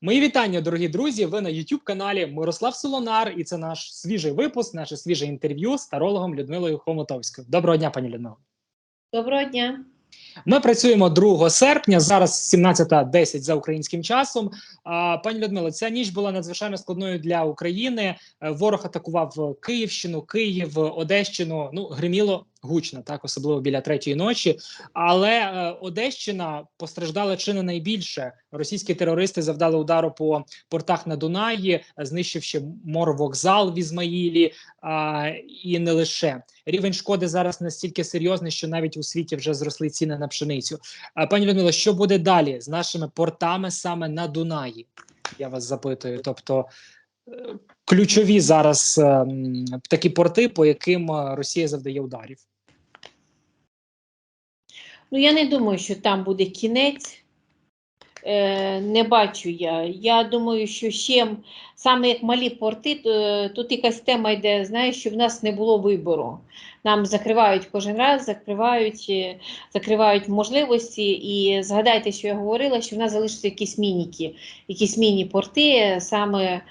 Мої вітання, дорогі друзі. Ви на youtube каналі Мирослав Солонар, і це наш свіжий випуск, наше свіже інтерв'ю з тарологом Людмилою Хомутовською. Доброго дня, пані Людмила. Доброго дня. Ми працюємо 2 серпня. Зараз 17.10 за українським часом. Пані Людмила, ця ніч була надзвичайно складною для України. Ворог атакував Київщину, Київ, Одещину. Ну гриміло гучно, так особливо біля третьої ночі. Але е, Одещина постраждала чи не найбільше. Російські терористи завдали удару по портах на Дунаї, знищивши морвокзал в Ізмаїлі а, і не лише рівень шкоди зараз настільки серйозний, що навіть у світі вже зросли ціни на пшеницю. А, пані Людмила, що буде далі з нашими портами саме на Дунаї? Я вас запитую. Тобто ключові зараз е, такі порти, по яким е, Росія завдає ударів. Ну я не думаю, що там буде кінець. Е, не бачу я. Я думаю, що ще саме як малі порти, тут якась тема йде, знаєш, що в нас не було вибору. Нам закривають кожен раз, закривають, закривають можливості. І згадайте, що я говорила, що в нас залишаться якісь мініки, якісь міні-порти, саме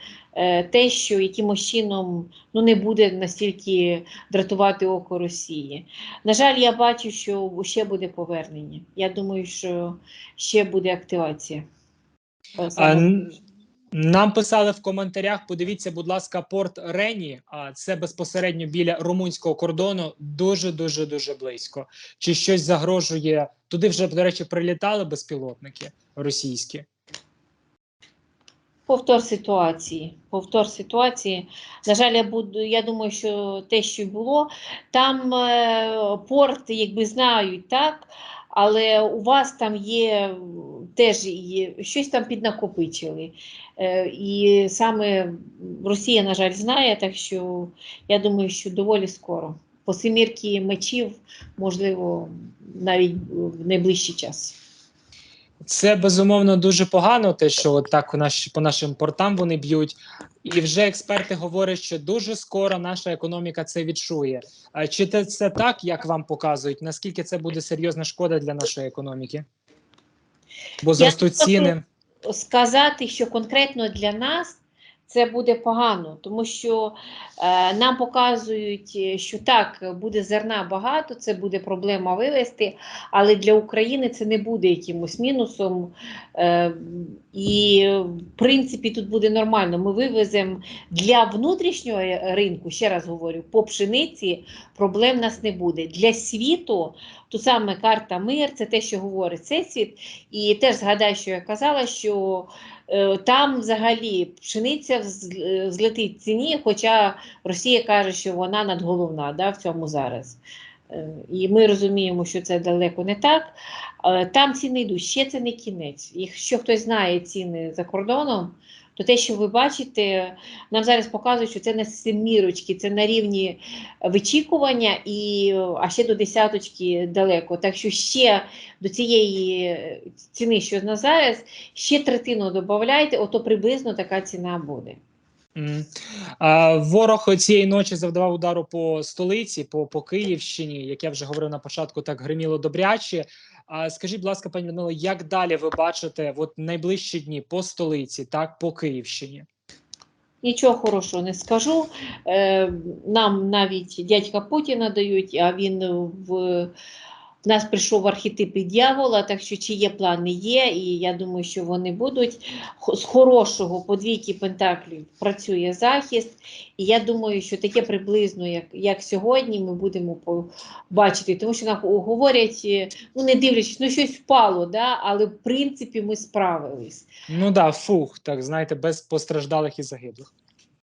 те, що якимось чином ну, не буде настільки дратувати око Росії. На жаль, я бачу, що ще буде повернення. Я думаю, що ще буде активація. Е, А, саме нам писали в коментарях. Подивіться, будь ласка, порт Рені. А це безпосередньо біля румунського кордону. Дуже дуже дуже близько. Чи щось загрожує? Туди вже до речі прилітали безпілотники російські. Повтор ситуації. Повтор ситуації. На жаль, я буду. Я думаю, що те, що було, там е, порт, якби знають, так. Але у вас там є теж є, щось там піднакопичили. Е, і саме Росія, на жаль, знає, так що я думаю, що доволі скоро. По семірки мечів, можливо, навіть в найближчий час. Це безумовно дуже погано, те, що от так у по нашим портам вони б'ють. І вже експерти говорять, що дуже скоро наша економіка це відчує. А чи це, це так, як вам показують? Наскільки це буде серйозна шкода для нашої економіки? Бо зростуть ціни. сказати, що конкретно для нас це буде погано, тому що е, нам показують, е, що так, буде зерна багато, це буде проблема вивезти, але для України це не буде якимось мінусом. Е, і, в принципі, тут буде нормально. Ми вивеземо для внутрішнього ринку, ще раз говорю, по пшениці проблем нас не буде. Для світу, тут саме карта мир, це те, що говорить цей світ. І теж згадай, що я казала, що там взагалі пшениця вз- е, взлетить в ціні, хоча Росія каже, що вона надголовна да, в цьому зараз. Е, І ми розуміємо, що це далеко не так. Е, Там ціни йдуть, ще це не кінець. Якщо хтось знає ціни за кордоном, то те, що ви бачите, нам зараз показують, що це не семірочки, це на рівні вичікування, і, а ще до десяточки далеко. Так що ще до цієї ціни, що на зараз, ще третину додавайте, ото приблизно така ціна буде. Ворог цієї ночі завдавав удару по столиці, по, по Київщині, як я вже говорив на початку, так гриміло добряче. А скажіть, будь ласка, пані Людмила, як далі ви бачите от найближчі дні по столиці, так по Київщині? Нічого хорошого не скажу. Е, нам навіть дядька Путіна дають, а він в, в нас прийшов архетип дьявола, так що чи є плани, є, і я думаю, що вони будуть. З хорошого по двійки пентаклів працює захист, і я думаю, що таке приблизно, як, як сьогодні, ми будемо бачити, тому що нам говорять, е, ну не дивлячись, ну щось впало, да? але в принципі ми справились. Ну да, фух, так знаєте, без постраждалих і загиблих.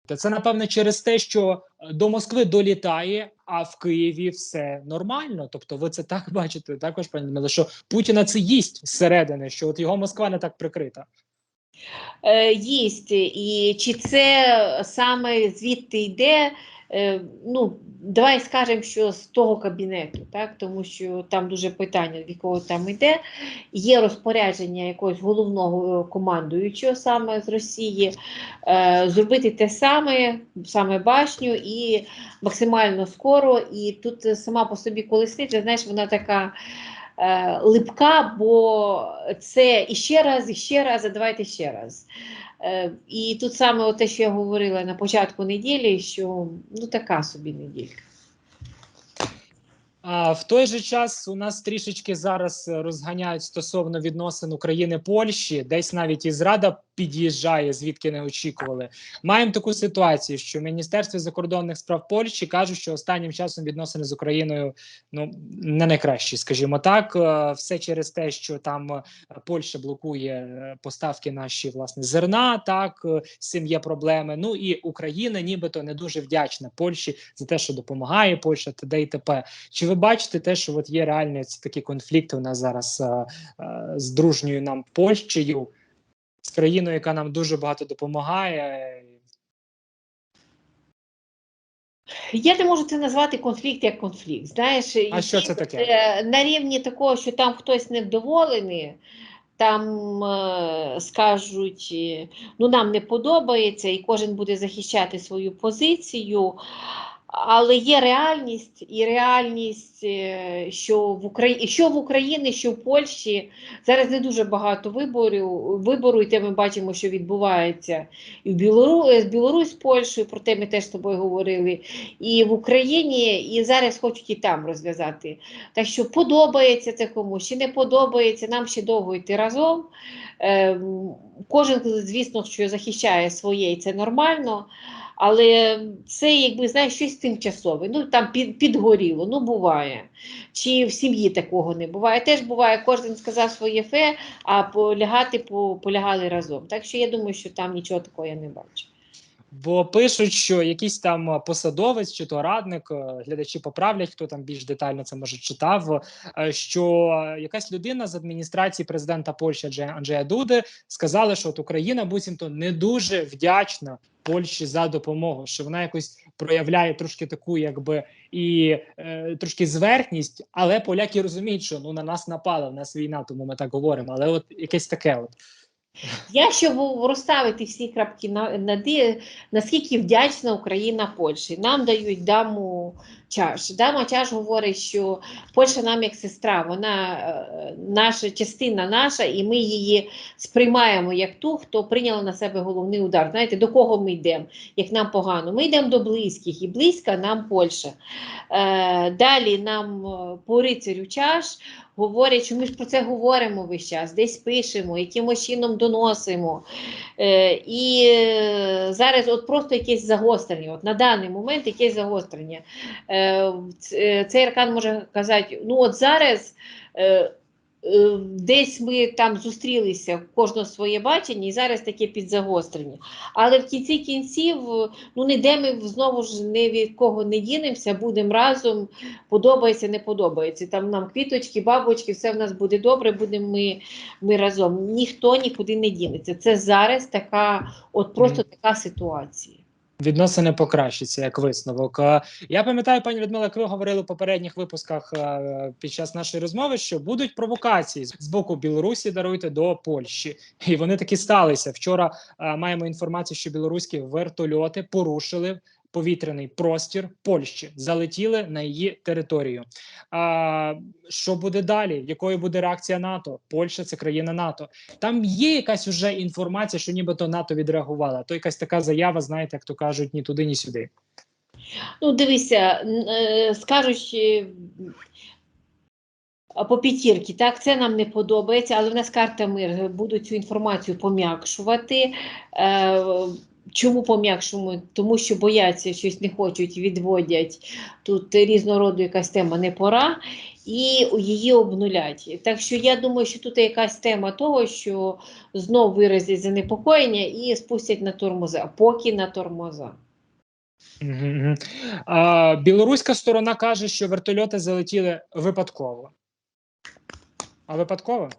Та це напевне через те, що е, до Москви долітає, а в Києві все нормально. Тобто, ви це так бачите, також пані Людмила, що Путіна це їсть зсередини, що от його Москва не так прикрита. Е, Єсть. І чи це саме звідти йде? Е, Ну, давай скажемо, що з того кабінету, так? тому що там дуже питання, від кого там йде. Є розпорядження якогось головного е, командуючого саме з Росії, е, зробити те саме, саме башню і максимально скоро. І тут сама по собі колесниця, знаєш, вона така. е, липка, бо це іще раз, іще раз, а давайте ще раз. Е, і тут саме те, що я говорила на початку неділі, що ну така собі неділька. А в той же час у нас трішечки зараз розганяють стосовно відносин України Польщі, десь навіть і зрада під'їжджає, звідки не очікували. Маємо таку ситуацію, що в Міністерстві закордонних справ Польщі кажуть, що останнім часом відносини з Україною ну не найкращі, скажімо так. Е, Все через те, що там е, Польща блокує е, поставки наші власне зерна. Так з цим є проблеми. Ну і Україна, нібито не дуже вдячна Польщі за те, що допомагає Польща, т.д. і т.п. Чи ви бачите те, що от є реальні ці такі конфлікти у нас зараз з дружньою нам Польщею, з країною, яка нам дуже багато допомагає? Я не можу це назвати конфлікт як конфлікт. Знаєш, А що це таке? е, На рівні такого, що там хтось невдоволений, там е, скажуть, е, ну нам не подобається, і кожен буде захищати свою позицію. Але є реальність, і реальність, е, що в Україні, що в Україні, що в Польщі зараз не дуже багато виборів. Вибору, і те ми бачимо, що відбувається і в Білору, е, з Білорусь Польщею, про те ми теж з тобою говорили, і в Україні, і зараз хочуть і там розв'язати. Так що подобається це комусь, чи не подобається, нам ще довго йти разом. Ем, Кожен, звісно, що захищає своє, і це нормально. Але це, якби знаєш, щось тимчасове. Ну там під, підгоріло, ну буває. Чи в сім'ї такого не буває. Теж буває, кожен сказав своє фе, а полягати по, полягали разом. Так що я думаю, що там нічого такого я не бачу. Бо пишуть, що якийсь там е, посадовець чи то радник, е, глядачі поправлять, хто там більш детально це може читав. е, Що якась людина з адміністрації президента Польщі Анджея Дуди сказала, що от Україна буцімто не дуже вдячна Польщі за допомогу, що вона якось проявляє трошки таку, якби і е, трошки зверхність, але поляки розуміють, що ну на нас напала, в нас війна, тому ми так говоримо. Але от якесь таке, от Я щоб розставити всі крапки на, на наскільки вдячна Україна Польщі. Нам дають даму чаш. Дама чаш говорить, що Польща нам як сестра, вона е, наша частина наша, і ми її сприймаємо як ту, хто прийняла на себе головний удар. Знаєте, до кого ми йдемо, як нам погано? Ми йдемо до близьких, і близька нам Польща. Е, далі нам е, по рицарю чаш говорять, що ми ж про це говоримо весь час, десь пишемо, якимось чином доносимо. Е, і е, зараз от просто якесь загострення, от на даний момент якесь загострення. Е, цей аркан може казати, ну от зараз. Е, е, Десь ми там зустрілися, в кожного своє бачення, і зараз таке підзагострення. Але в кінці кінців, ну ніде ми знову ж ні від кого не дінемося, будемо разом, подобається, не подобається. Там нам квіточки, бабочки, все в нас буде добре, будемо ми, ми разом. Ніхто нікуди не дінеться. Це зараз така, от просто така ситуація. Відносини покращаться як висновок. Е, Я пам'ятаю, пані Людмила, як ви говорили в попередніх випусках е, під час нашої розмови, що будуть провокації з боку Білорусі даруйте до Польщі, і вони таки сталися. Вчора е, маємо інформацію, що білоруські вертольоти порушили. Повітряний простір Польщі залетіли на її територію. А, що буде далі? Якою буде реакція НАТО? Польща це країна НАТО. Там є якась уже інформація, що нібито НАТО відреагувала. То якась така заява, знаєте, як то кажуть, ні туди, ні сюди. Ну, дивися, е, скажуть е, по п'ятірки, так, це нам не подобається, але в нас карта мир будуть цю інформацію пом'якшувати. Чому пом'якшуємо? Тому що бояться, щось не хочуть, відводять. Тут різного роду якась тема не пора, і її обнулять. Так що я думаю, що тут якась тема того, що знов виразять занепокоєння і спустять на тормоза, поки на тормоза. А, білоруська сторона каже, що вертольоти залетіли випадково. А випадково?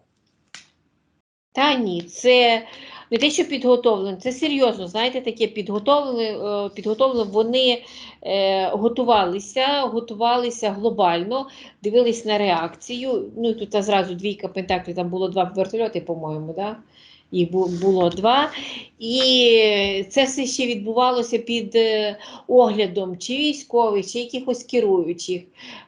Та ні, це не те, що підготовлено, це серйозно. Знаєте, таке підготовлено, підготовлено вони е, готувалися, готувалися глобально, дивились на реакцію. Ну і тут зразу двійка пентаклів, там було два вертольоти, по-моєму, да? Їх було два. І це все ще відбувалося під е, оглядом чи військових, чи якихось керуючих.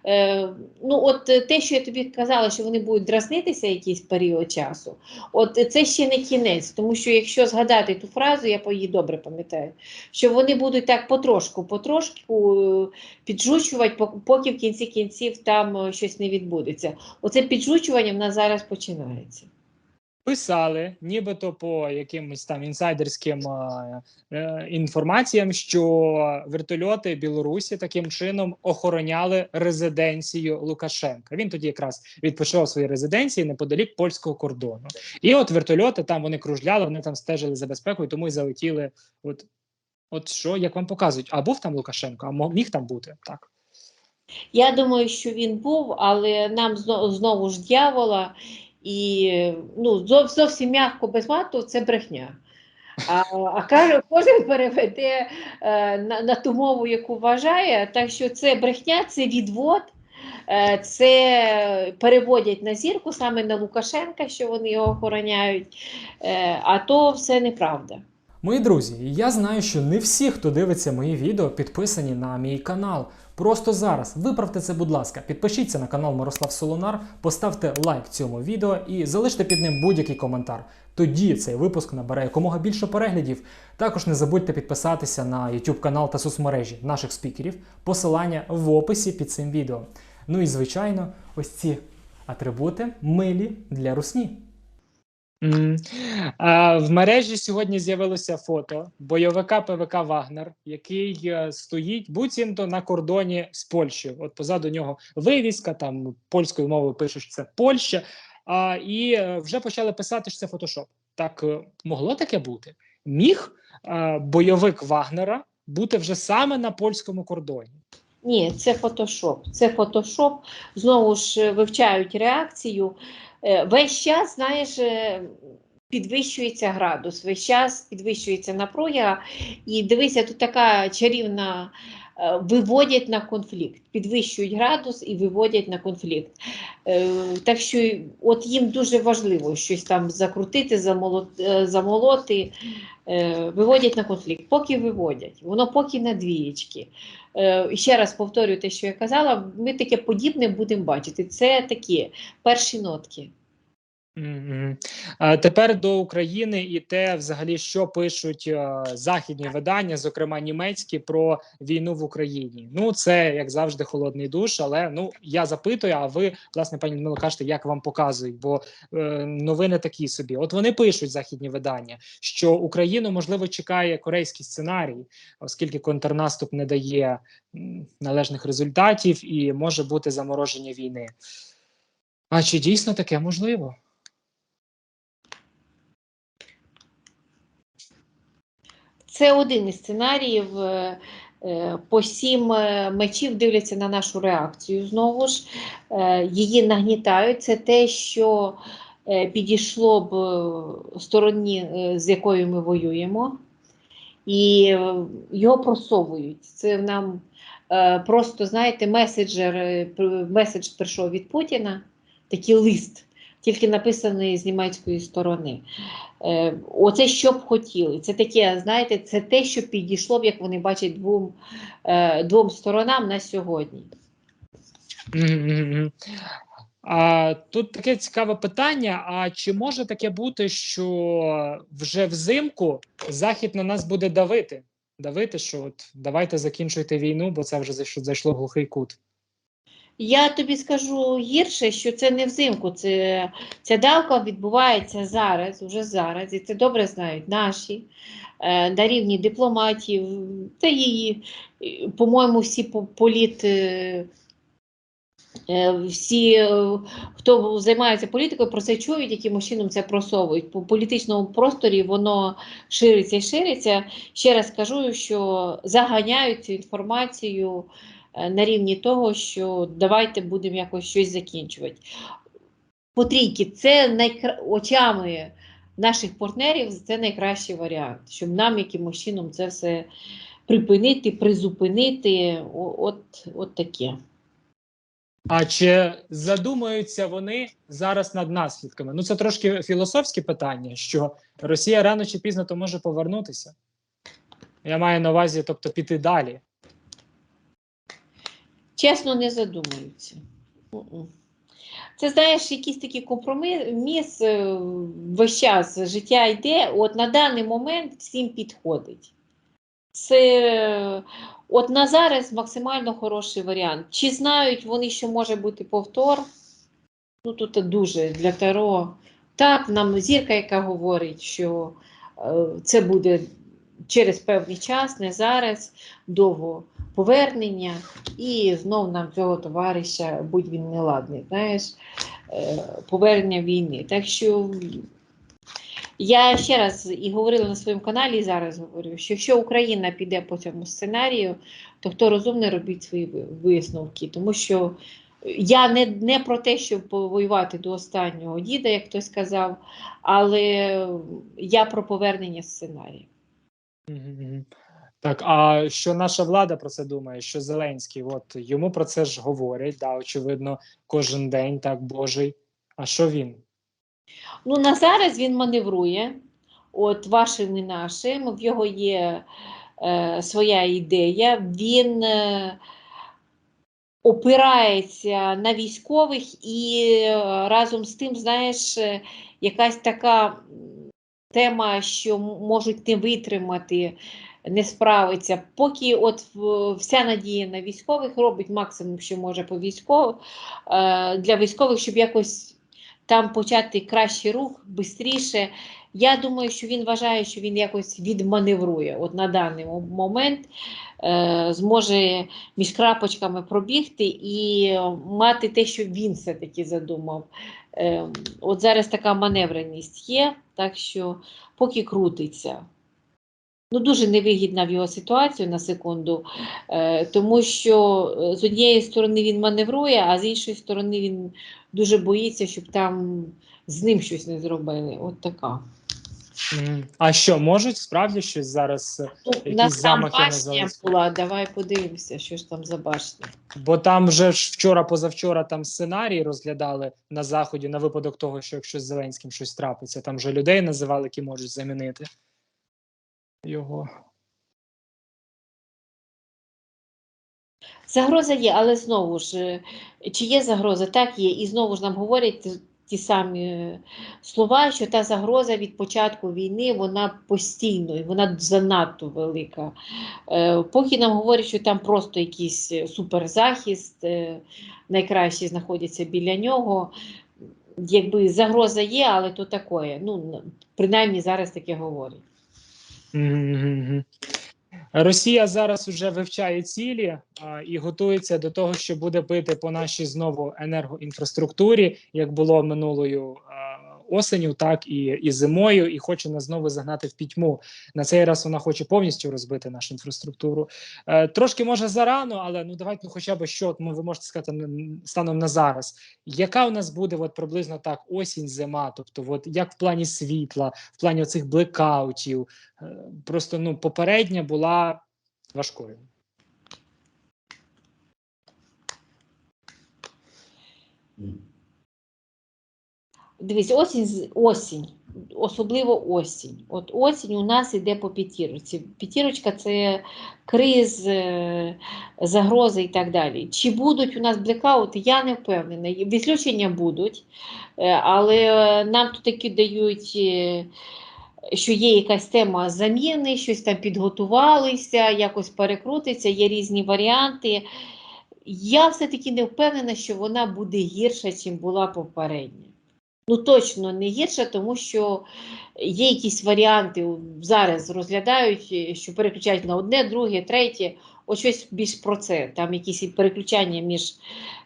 Е, ну, от е, те, що я тобі казала, що вони будуть дразнитися якийсь період часу, от це ще не кінець, тому що якщо згадати ту фразу, я її добре пам'ятаю, що вони будуть так потрошку, потрошку піджучувати, поки в кінці кінців там щось не відбудеться. Оце піджучування в нас зараз починається. Писали, нібито по якимось там інсайдерським е, е, інформаціям, що вертольоти Білорусі таким чином охороняли резиденцію Лукашенка. Він тоді якраз відпочивав в своїй резиденції неподалік польського кордону. І от вертольоти там вони кружляли, вони там стежили за безпекою, тому й залетіли. От, от що, як вам показують, а був там Лукашенко, а міг там бути так. Я думаю, що він був, але нам знову ж дьявола, і ну, зов- зовсім м'яко без мату це брехня. А, а каже, кожен переведе е, на, на ту мову, яку вважає. Так що це брехня, це відвод, е, це переводять на зірку саме на Лукашенка, що вони його охороняють. Е, а то все неправда. Мої друзі, я знаю, що не всі, хто дивиться мої відео, підписані на мій канал. Просто зараз виправте це, будь ласка, підпишіться на канал Мирослав Солонар, поставте лайк цьому відео і залиште під ним будь-який коментар. Тоді цей випуск набере якомога більше переглядів. Також не забудьте підписатися на YouTube канал та соцмережі наших спікерів. Посилання в описі під цим відео. Ну і звичайно, ось ці атрибути милі для русні. В мережі сьогодні з'явилося фото бойовика ПВК Вагнер, який е, стоїть буцімто на кордоні з Польщею. От позаду нього вивіска, там польською мовою пишуть, що це Польща. І е, вже почали писати, що це фотошоп. Так е, могло таке бути? Міг бойовик Вагнера бути вже саме на польському кордоні. Ні, це фотошоп. Це фотошоп. Знову ж вивчають реакцію. Е, Весь час, знаєш, е, підвищується градус, весь час підвищується напруга. І дивися, тут така чарівна. е, Виводять на конфлікт, підвищують градус і виводять на конфлікт. Е, Так що от їм дуже важливо щось там закрутити, е, замолоти, виводять на конфлікт. Поки виводять, воно поки на двієчки. Ще раз повторюю те, що я казала, ми таке подібне будемо бачити. Це такі перші нотки. А Тепер до України і те, взагалі, що пишуть е, західні видання, зокрема німецькі, про війну в Україні. Ну, це як завжди холодний душ. Але ну я запитую, а ви, власне, пані Людмила, кажете, як вам показують? Бо е, новини такі собі. От вони пишуть західні видання, що Україну можливо чекає корейський сценарій, оскільки контрнаступ не дає належних результатів і може бути замороження війни. А чи дійсно таке можливо? Це один із сценаріїв. е, е, По сім е, мечів дивляться на нашу реакцію знову ж. Її нагнітають. Це те, що підійшло б стороні, з якою ми воюємо, і його просовують. Це нам просто, знаєте, меседжер, меседж прийшов від Путіна, такий лист, тільки написаний з німецької сторони. Е, Оце що б хотіли. Це таке, знаєте, це те, що підійшло б, як вони бачать двом, е, двом сторонам на сьогодні. А тут таке цікаве питання: а чи може таке бути, що вже взимку Захід на нас буде давити? Давити, що от давайте закінчуйте війну, бо це вже зайшло, глухий кут. Я тобі скажу гірше, що це не взимку. Це, ця давка відбувається зараз, уже зараз, і це добре знають наші е, на рівні дипломатів, та її, по-моєму, всі політ. е, е, Всі, е, хто займається політикою, про це чують, яким чином це просовують. По політичному просторі воно шириться і шириться. Ще раз кажу, що заганяють цю інформацію на рівні того, що давайте будемо якось щось закінчувати. По трійки, це найкра... очами наших партнерів це найкращий варіант, щоб нам якимось чином це все припинити, призупинити. От, от таке. А чи задумаються вони зараз над наслідками? Ну це трошки філософське питання, що Росія рано чи пізно то може повернутися. Я маю на увазі, тобто піти далі. Чесно, не задумуються. Це знаєш, якийсь такий компроміс е, весь час життя йде, от на даний момент всім підходить. Це от на зараз максимально хороший варіант. Чи знають вони, що може бути повтор? Ну тут дуже для Таро. Так, нам зірка, яка говорить, що е, це буде через певний час, не зараз, довго повернення, і знов нам цього товариша, будь він неладний, знаєш, е, повернення війни. Так що я ще раз і говорила на своєму каналі, і зараз говорю, що якщо Україна піде по цьому сценарію, то хто розумний, робіть свої висновки. Тому що я не, не про те, щоб воювати до останнього діда, як хтось сказав, але я про повернення сценарію. Так, а що наша влада про це думає? Що Зеленський, от йому про це ж говорять, да, очевидно, кожен день, так, Божий. А що він? Ну, на зараз він маневрує, от вашим і нашим, в його є е, своя ідея, він е, опирається на військових і е, разом з тим, знаєш, е, якась така тема, що можуть не витримати, не справиться. Поки от вся надія на військових робить максимум, що може по військових, е, для військових, щоб якось там почати кращий рух, швидше. Я думаю, що він вважає, що він якось відманеврує. От на даний момент е, зможе між крапочками пробігти і мати те, що він все-таки задумав. Е, от зараз така маневреність є, так що поки крутиться. Ну, дуже невигідна в його ситуацію на секунду, е, тому що е, з однієї сторони він маневрує, а з іншої сторони він дуже боїться, щоб там з ним щось не зробили. От така. А що, можуть справді щось зараз? е, Ну, Якісь нас там башня була, давай подивимося, що ж там за башня. Бо там вже ж вчора, позавчора там сценарій розглядали на заході на випадок того, що якщо з Зеленським щось трапиться, там вже людей називали, які можуть замінити його. Загроза є, але знову ж, е, чи є загроза? Так є. І знову ж нам говорять ті- самі е, слова, що та загроза від початку війни вона постійно і вона занадто велика. Е, Поки нам говорять, що там просто якийсь суперзахист, найкращі знаходяться біля нього. Якби загроза є, але то таке. Ну, принаймні зараз таке говорять. Росія зараз вже вивчає цілі а, і готується до того, що буде бити по нашій знову енергоінфраструктурі, як було минулою а, осеню, так і, і зимою, і хоче нас знову загнати в пітьму. На цей раз вона хоче повністю розбити нашу інфраструктуру. Е, трошки може зарано, але ну давайте ну, хоча б що ну, ви можете сказати станом на зараз. Яка у нас буде от приблизно так осінь, зима? Тобто, от як в плані світла, в плані цих блекаутів, Е, Просто ну, попередня була важкою. Дивись, осінь, осінь, особливо осінь. От осінь у нас іде по п'ятірочці. П'ятірочка це криз, е, загрози і так далі. Чи будуть у нас блекаути, я не впевнена. Відключення будуть, е, але нам тут таки дають. е, Що є якась тема заміни, щось там підготувалися, якось перекрутиться, є різні варіанти. Я все-таки не впевнена, що вона буде гірша, ніж була попередня. Ну, точно не гірша, тому що є якісь варіанти зараз розглядають, е, що переключають на одне, друге, третє. Ось щось більш про це. Там якісь переключання між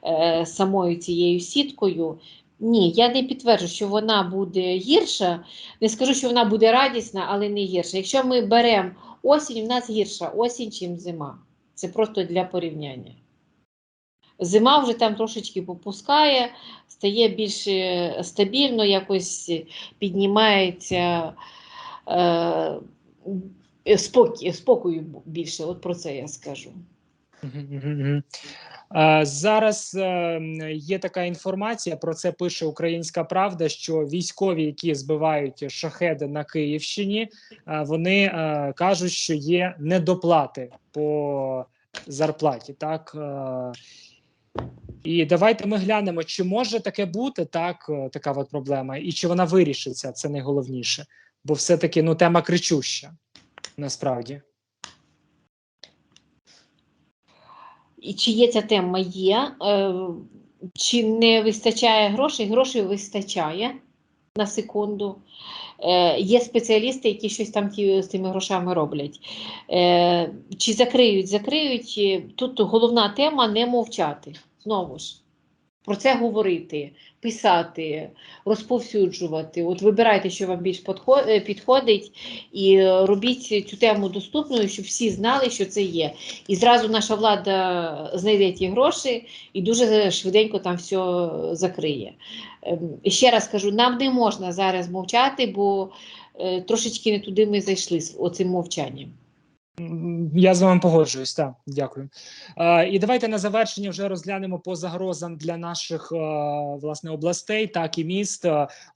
е, самою цією сіткою. Ні, я не підтверджую, що вона буде гірша. Не скажу, що вона буде радісна, але не гірша. Якщо ми беремо осінь, у нас гірша осінь, чим зима. Це просто для порівняння. Зима вже там трошечки попускає, стає більш е, стабільно, якось піднімається е, спокій, спокою більше. От про це я скажу. Е, Зараз е, є така інформація, про це пише Українська Правда, що військові, які збивають шахеди на Київщині, е, вони е, кажуть, що є недоплати по зарплаті. Так Е, і давайте ми глянемо, чи може таке бути так, е, така от проблема, і чи вона вирішиться. Це найголовніше, бо все-таки ну тема кричуща насправді. І чи є ця тема? Є. Е, Чи не вистачає грошей? Грошей вистачає на секунду. Е, Є спеціалісти, які щось там ті, з тими грошами роблять. Е, Чи закриють? Закриють. Тут головна тема не мовчати. Знову ж. Про це говорити, писати, розповсюджувати. От вибирайте, що вам більш е, підходить, і робіть цю тему доступною, щоб всі знали, що це є. І зразу наша влада знайде ті гроші і дуже швиденько там все закриє. Ем, Ще раз кажу, нам не можна зараз мовчати, бо е, трошечки не туди ми зайшли з оцим мовчанням. Я з вами погоджуюсь, так, дякую. Е, і давайте на завершення вже розглянемо по загрозам для наших е, власне областей, так і міст.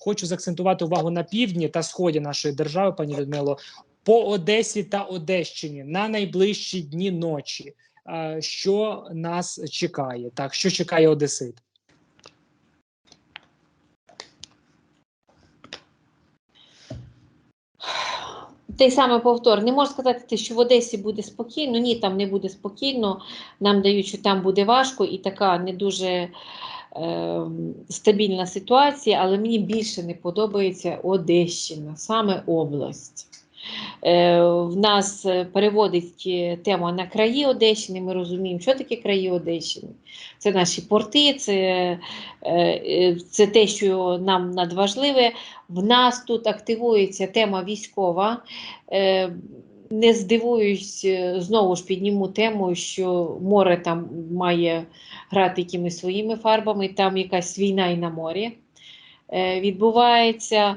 Хочу заакцентувати увагу на півдні та сході нашої держави, пані Людмило, по Одесі та Одещині на найближчі дні ночі. Е, що нас чекає? Так, що чекає Одесит? Той самий повтор. Не можу сказати, що в Одесі буде спокійно. Ні, там не буде спокійно. Нам дають, що там буде важко і така не дуже е, стабільна ситуація, але мені більше не подобається Одещина, саме область. Е, в нас е, переводить е, тема на краї Одещини. Ми розуміємо, що таке краї Одещини. Це наші порти, це, це те, що нам надважливе. В нас тут активується тема військова. Не здивуюсь, знову ж підніму тему, що море там має грати якимись своїми фарбами, там якась війна і на морі відбувається.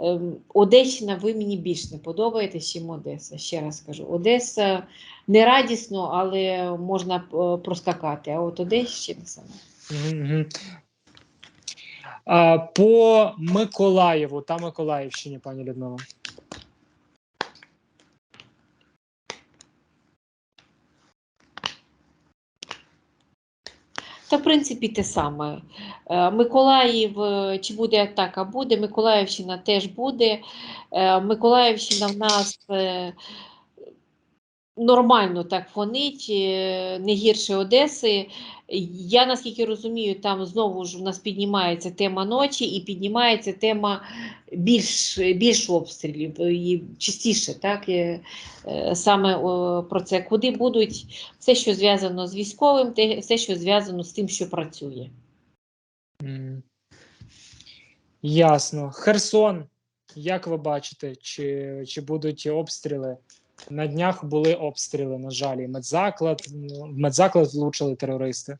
Ем, Одещина, ви мені більш не подобаєтесь, чим Одеса. Ще раз кажу, Одеса не радісно, але можна е, проскакати. А от Одещина саме. По Миколаєву та Миколаївщині, пані Людмила. Та, в принципі, те саме. Е, Миколаїв, е, чи буде атака, буде, Миколаївщина теж буде. Е, Миколаївщина в нас нормально так фонить, е, не гірше Одеси. Я наскільки розумію, там знову ж у нас піднімається тема ночі і піднімається тема більш, більш обстрілів і частіше, так, е, е, саме про це, куди будуть все, що зв'язано з військовим, все, що зв'язано з тим, що працює. Ясно. Херсон. Як ви бачите, чи, чи будуть обстріли? На днях були обстріли, на жаль, і медзаклад. ну, В медзаклад влучили терористи.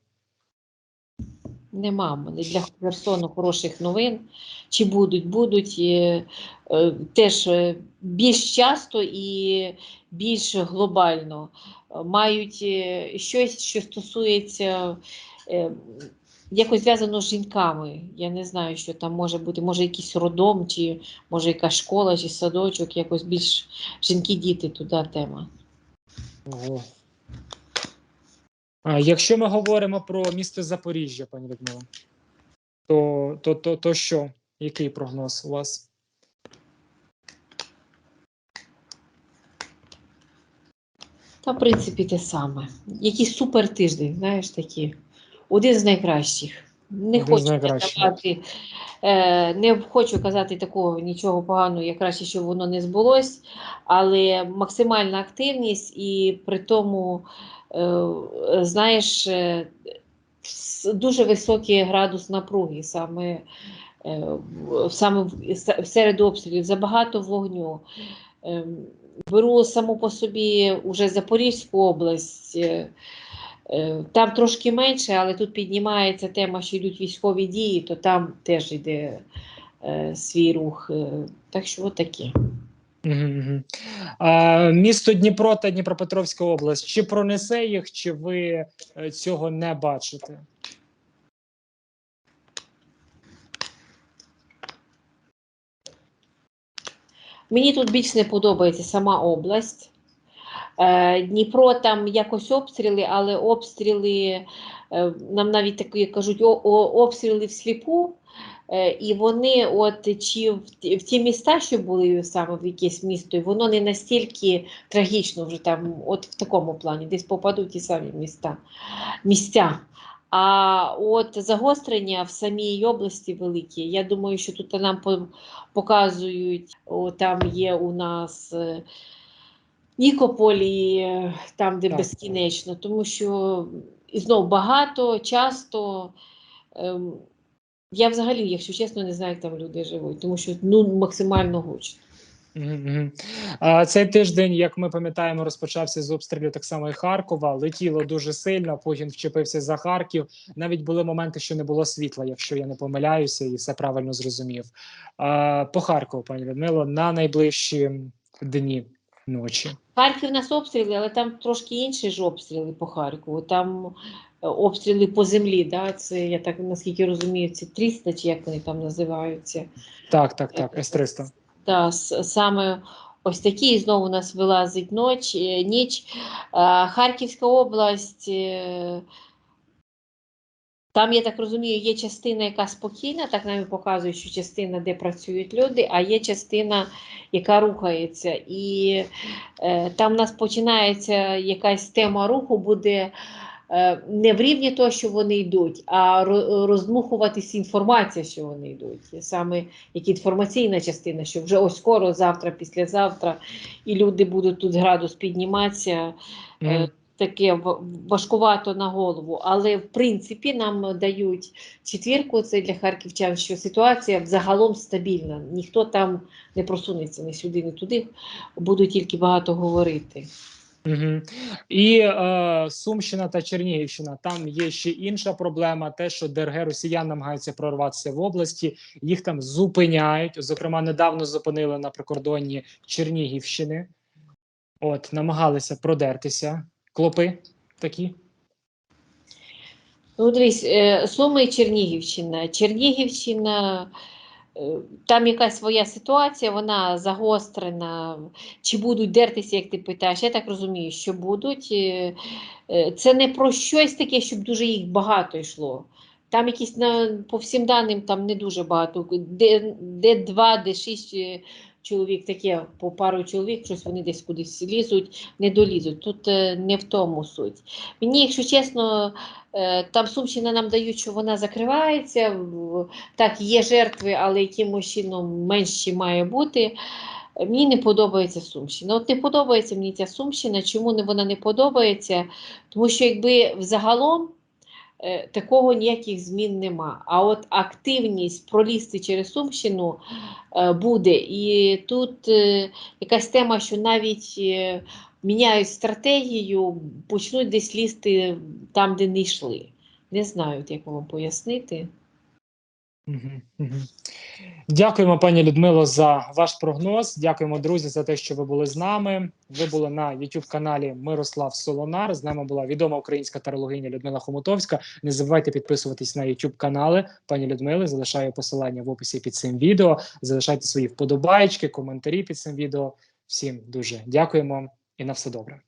Нема мене для Херсону хороших новин. Чи будуть, будуть е, е, теж е, більш часто і більш глобально. Мають е, щось, що стосується е, якось зв'язано з жінками. Я не знаю, що там може бути. Може, якийсь родом, чи може якась школа, чи садочок, якось більш жінки-діти туди тема. Ого. А, якщо ми говоримо про місто Запоріжжя, пані Людмила, то, то, то, то що? Який прогноз у вас? Та, в принципі, те саме. Якийсь супер тиждень, знаєш, такі. Один з найкращих. Не Один хочу казати, е, не хочу казати такого нічого поганого, як краще, щоб воно не збулось, але максимальна активність і при тому, е, знаєш, е, дуже високий градус напруги саме, е, саме в- серед обстрілів, забагато вогню. Ем, Беру саму по собі уже Запорізьку область. е, Там трошки менше, але тут піднімається тема, що йдуть військові дії, то там теж йде е, свій рух. е, Так що. А, місто Дніпро та Дніпропетровська область. Чи пронесе їх, чи ви е, цього не бачите? Мені тут більш не подобається сама область. Е, Дніпро там якось обстріли, але обстріли, е, нам навіть такі кажуть, обстріли всліпу. Е, І вони, от чи в, ті- міста, що були саме в якесь місто, і воно не настільки трагічно вже там, от в такому плані, десь попадуть ті самі міста, місця. А от загострення в самій області великі. Я думаю, що тут нам показують, о, там є у нас Нікополі, е, там, де Так. безкінечно, тому що і знов багато, часто. Ем, я взагалі, якщо чесно, не знаю, як там люди живуть, тому що ну, максимально гучно. А, Цей тиждень, як ми пам'ятаємо, розпочався з обстрілів так само і Харкова. Летіло дуже сильно. Путін вчепився за Харків. Навіть були моменти, що не було світла, якщо я не помиляюся, і все правильно зрозумів. А, По Харкову, пані Людмило, на найближчі дні ночі. Харків нас обстріли, але там трошки інші ж обстріли по Харкову. Там е, обстріли по землі. Да? Це я так наскільки розумію, це 300, чи як вони там називаються. Так, так, так, С-300. Так, саме ось такі і знову у нас вилазить е, ніч. Е, Харківська область. Там, я так розумію, є частина, яка спокійна, так нам і показує, що частина, де працюють люди, а є частина, яка рухається. І е, там у нас починається якась тема руху, буде е, не в рівні того, що вони йдуть, а ро- роздмухуватись інформація, що вони йдуть. Саме як інформаційна частина, що вже ось скоро, завтра, післязавтра, і люди будуть тут градус підніматися. Е, Таке важкувато на голову, але в принципі нам дають четвірку. Це для харківчан, що ситуація взагалом стабільна. Ніхто там не просунеться ні сюди, ні туди. Будуть тільки багато говорити. Угу. І е, Сумщина та Чернігівщина. Там є ще інша проблема: те, що ДРГ Росіян намагаються прорватися в області, їх там зупиняють. Зокрема, недавно зупинили на прикордонні Чернігівщини. От, намагалися продертися. Клопи такі. Ну, дивись, е, Суми і Чернігівщина. Чернігівщина, е, там якась своя ситуація, вона загострена. Чи будуть дертися, як ти питаєш? Я так розумію, що будуть. Е, Це не про щось таке, щоб дуже їх багато йшло. Там якісь по всім даним там не дуже багато. Де, де два, де шість чоловік, таке по пару чоловік, щось вони десь кудись лізуть, не долізуть. Тут е, не в тому суть. Мені, якщо чесно, Е, Там Сумщина нам дають, що вона закривається. Так, є жертви, але якимось чином менші має бути. Мені не подобається Сумщина. От не подобається мені ця Сумщина. Чому вона не подобається? Тому що якби взагалом такого ніяких змін нема. А от активність пролізти через Сумщину е, буде. І тут е, якась тема, що навіть е, міняють стратегію, почнуть десь лізти там, де не йшли. Не знаю, як вам пояснити. Дякуємо, пані Людмило, за ваш прогноз. Дякуємо, друзі, за те, що ви були з нами. Ви були на youtube каналі Мирослав Солонар. З нами була відома українська тарологиня Людмила Хомутовська. Не забувайте підписуватись на youtube канали пані Людмили. Залишаю посилання в описі під цим відео. Залишайте свої вподобайки, коментарі під цим відео. Всім дуже дякуємо і на все добре.